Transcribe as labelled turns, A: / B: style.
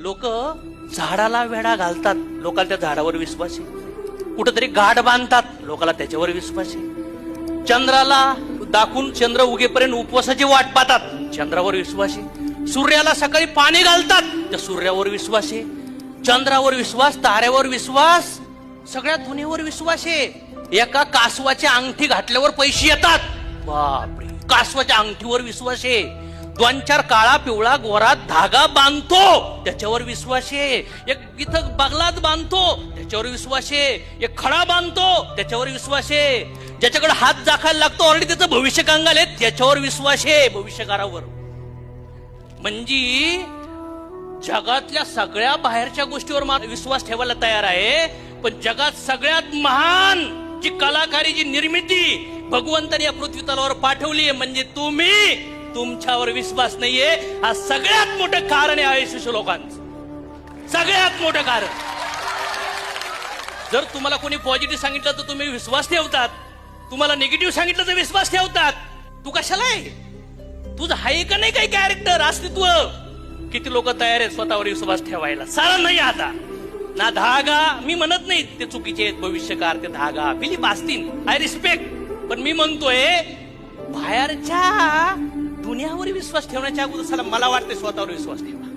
A: लोक झाडाला वेढा घालतात. लोकांना त्या झाडावर विश्वास आहे. कुठंतरी गाठ बांधतात. लोकांना त्याच्यावर विश्वास आहे. चंद्राला दाखवून चंद्र उगेपर्यंत उपवासाची वाट पाहतात. चंद्रावर विश्वास आहे. सूर्याला सकाळी पाणी घालतात. त्या सूर्यावर विश्वास आहे. चंद्रावर विश्वास ताऱ्यावर विश्वास सगळ्या दुनियेवर विश्वास आहे. एका कासवाच्या अंगठी घातल्यावर पैसे येतात. बापरे. कासवाच्या अंगठीवर विश्वास आहे. दोन चार काळा पिवळा गोरा धागा बांधतो. त्याच्यावर विश्वास. आहे एक इथं बगलाच बांधतो. त्याच्यावर विश्वास. आहे एक खडा बांधतो. त्याच्यावर विश्वास. आहे ज्याच्याकडे हात दाखायला लागतो ऑलरेडी त्याचं भविष्य कंगाल आहे त्याच्यावर विश्वास आहे भविष्यकारावर. म्हणजे जगातल्या सगळ्या बाहेरच्या गोष्टीवर मा- विश्वास ठेवायला तयार आहे. पण जगात सगळ्यात महान जी कलाकारी जी निर्मिती भगवंताने या पृथ्वी तलावर पाठवली आहे म्हणजे तुम्ही तुमच्यावर विश्वास नाहीये. हा सगळ्यात मोठं कारण आहे आयुष्य लोकांचं. सगळ्यात मोठं कारण. जर तुम्हाला कोणी पॉझिटिव्ह सांगितलं तर तुम्ही विश्वास ठेवतात. तुम्हाला निगेटिव्ह सांगितलं तर विश्वास ठेवतात. तू कशाला आहे? तुझं आहे का नाही काही कॅरेक्टर अस्तित्व? किती लोक तयार आहेत स्वतःवर विश्वास ठेवायला? सारा नाही आता. ना धागा. मी म्हणत नाही ते चुकीचे आहेत भविष्यकार ते धागा. बिलीफ असतील. आय रिस्पेक्ट पण मी म्हणतोय बाहेरच्या देहावर विश्वास ठेवण्याच्या अगोदर मला वाटते स्वतःवर विश्वास ठेवा.